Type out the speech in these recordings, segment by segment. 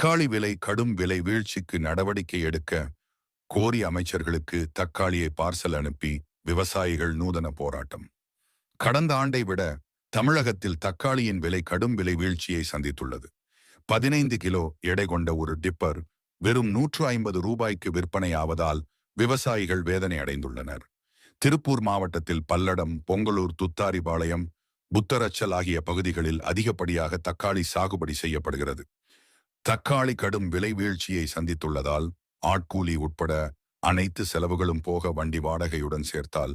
தக்காளி விலை கடும் விலை வீழ்ச்சிக்கு நடவடிக்கை எடுக்க கோரி அமைச்சர்களுக்கு தக்காளியை பார்சல் அனுப்பி விவசாயிகள் நூதன போராட்டம். கடந்த ஆண்டை விட தமிழகத்தில் தக்காளியின் விலை கடும் விலை வீழ்ச்சியை சந்தித்துள்ளது. பதினைந்து கிலோ எடை கொண்ட ஒரு டிப்பர் வெறும் நூற்று ஐம்பது ரூபாய்க்கு விற்பனை ஆவதால் விவசாயிகள் வேதனை அடைந்துள்ளனர். திருப்பூர் மாவட்டத்தில் பல்லடம் பொங்கலூர் துத்தாரிபாளையம் புத்தரச்சல் ஆகிய பகுதிகளில் அதிகப்படியாக தக்காளி சாகுபடி செய்யப்படுகிறது. தக்காளி கடும் விலை வீழ்ச்சியை சந்தித்துள்ளதால் ஆட்கூலி உட்பட அனைத்து செலவுகளும் போக வண்டி வாடகையுடன் சேர்த்தால்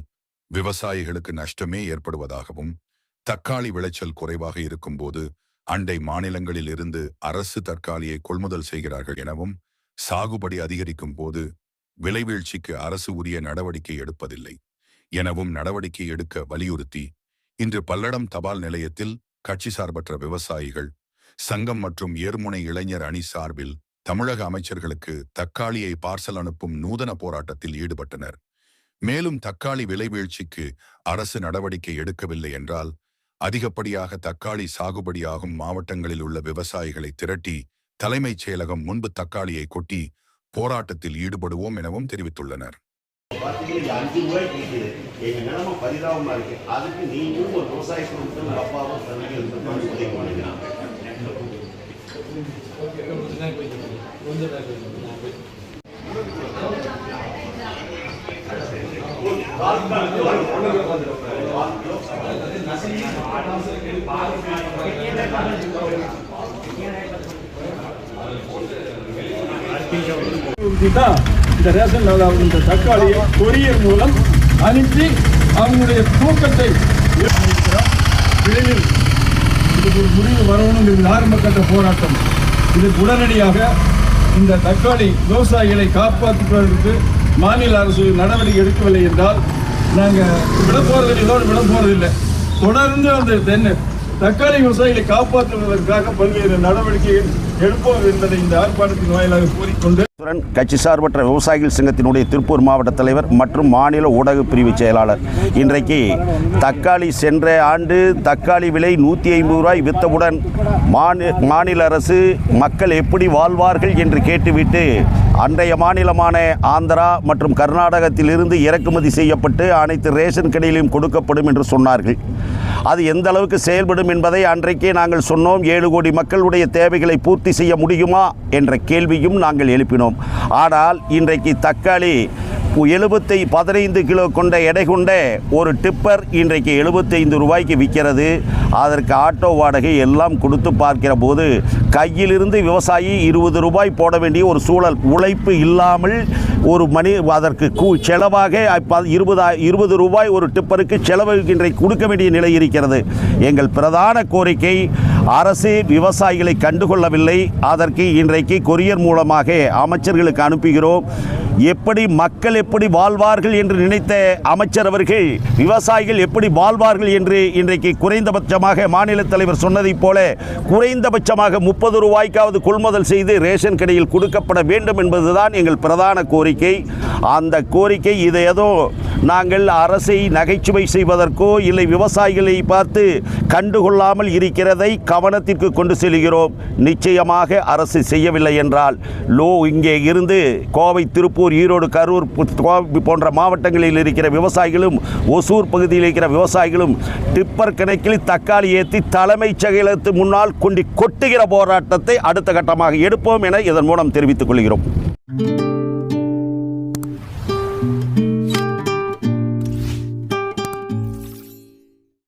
விவசாயிகளுக்கு நஷ்டமே ஏற்படுவதாகவும் தக்காளி விளைச்சல் குறைவாக இருக்கும்போது அண்டை மாநிலங்களில் இருந்து அரசு தற்காலியை கொள்முதல் செய்கிறார்கள் எனவும் சாகுபடி அதிகரிக்கும் போது விலை வீழ்ச்சிக்கு அரசு உரிய நடவடிக்கை எடுப்பதில்லை எனவும் நடவடிக்கை எடுக்க வலியுறுத்தி இன்று பல்லடம் தபால் நிலையத்தில் கட்சி சார்பற்ற விவசாயிகள் சங்கம் மற்றும் ஏர்முனை இளைஞர் அணி சார்பில் தமிழக அமைச்சர்களுக்கு தக்காளியை பார்சல் அனுப்பும் நூதன போராட்டத்தில் ஈடுபட்டனர். மேலும் தக்காளி விலை வீழ்ச்சிக்கு அரசு நடவடிக்கை எடுக்கவில்லை என்றால் அதிகப்படியாக தக்காளி சாகுபடியாகும் மாவட்டங்களில் உள்ள விவசாயிகளை திரட்டி தலைமைச் செயலகம் முன்பு தக்காளியை கொட்டி போராட்டத்தில் ஈடுபடுவோம் எனவும் தெரிவித்துள்ளனர். பார்த்தீங்கன்னா அஞ்சு எங்க நிலைமை பரிதாபமா இருக்கு. அதுக்கு நீங்களும் ஒரு விவசாய குடும்பத்தில் அப்பாவும் தம்பியும் இருக்கிறது இந்த ரேஷன் அதாவது இந்த தக்காளியை கொரியர் மூலம் அனுப்பி அவங்களுடைய தூக்கத்தை உயர்த்தியிருக்கிறோம். இதுக்கு ஒரு முடிவு வரணுங்கிறது ஆரம்ப கட்ட போராட்டம். இதுக்கு உடனடியாக இந்த தக்காளி விவசாயிகளை காப்பாற்றுவதற்கு மாநில அரசு நடவடிக்கை எடுக்கவில்லை என்றால் நாங்கள் விட போறதில்லை இதோடு விட போகிறதில்லை தொடர்ந்து அந்த தென்னை தக்காளி விவசாயிகளை காப்பாற்றுவதற்காக பல்வேறு நடவடிக்கைகள் எடுப்போம் என்பதை இந்த ஆர்ப்பாட்டத்தின் வாயிலாக கூறிக்கொண்டு சுரன் கட்சி சார்பற்ற விவசாயிகள் சங்கத்தினுடைய திருப்பூர் மாவட்ட தலைவர் மற்றும் மாநில ஊடக பிரிவு செயலாளர். இன்றைக்கு தக்காளி சென்ற ஆண்டு தக்காளி விலை நூற்றி ஐம்பது ரூபாய் வித்தவுடன் மாநில அரசு மக்கள் எப்படி வாழ்வார்கள் என்று கேட்டுவிட்டு அன்றைய மாநிலமான ஆந்திரா மற்றும் கர்நாடகத்திலிருந்து இறக்குமதி செய்யப்பட்டு அனைத்து ரேஷன் கடையிலும் கொடுக்கப்படும் என்று சொன்னார்கள். அது எந்த அளவுக்கு செயல்படும் என்பதை அன்றைக்கே நாங்கள் சொன்னோம். ஏழு கோடி மக்களுடைய தேவைகளை பூர்த்தி செய்ய முடியுமா? என்ற கேள்வியும் நாங்கள் எழுப்பினோம். ஆனால் இன்றைக்கு தக்காளி எழுபத்தை பதினைந்து கிலோ கொண்ட எடை கொண்ட ஒரு டிப்பர் இன்றைக்கு எழுபத்தைந்து ரூபாய்க்கு விற்கிறது. அதற்கு ஆட்டோ வாடகை எல்லாம் கொடுத்து பார்க்கிற போது கையிலிருந்து விவசாயி இருபது ரூபாய் போட வேண்டிய ஒரு சூழல் உழைப்பு இல்லாமல் ஒரு மணி அதற்கு கூ செலவாக இருபது இருபதா இருபது ரூபாய் ஒரு டிப்பருக்கு செலவு இன்றைக்கு கொடுக்க வேண்டிய நிலை இருக்கிறது. எங்கள் பிரதான கோரிக்கை அரசு விவசாயிகளை கண்டுகொள்ளவில்லை. அதற்கு இன்றைக்கு கொரியர் மூலமாக அமைச்சர்களுக்கு அனுப்புகிறோம். எப்படி மக்கள் எப்படி வாழ்வார்கள் என்று நினைத்த அமைச்சர் அவர்கள் விவசாயிகள் எப்படி வாழ்வார்கள் என்று இன்றைக்கு குறைந்தபட்சமாக மாநில தலைவர் சொன்னதைப் போல குறைந்தபட்சமாக முப்பது ரூபாய்க்காவது கொள்முதல் செய்து ரேஷன் கடையில் கொடுக்கப்பட வேண்டும் என்பதுதான் எங்கள் பிரதான கோரிக்கை. அந்த கோரிக்கை இது ஏதோ நாங்கள் அரசை நகைச்சுவை செய்வதற்கோ இல்லை விவசாயிகளை பார்த்து கண்டுகொள்ளாமல் இருக்கிறதை கவனத்திற்கு கொண்டு செல்கிறோம். நிச்சயமாக அரசு செய்யவில்லை என்றால் லோ இங்கே இருந்து கோவை திருப்பூர் ஈரோடு கரூர் கோவை போன்ற மாவட்டங்களில் இருக்கிற விவசாயிகளும் ஒசூர் பகுதியில் இருக்கிற விவசாயிகளும் டிப்பர் கணக்கில் தக்காளி ஏற்றி தலைமைச் செயலகத்து முன்னால் கொண்டு கொட்டுகிற போராட்டத்தை அடுத்த கட்டமாக எடுப்போம் என இதன் மூலம் தெரிவித்துக் கொள்கிறோம்.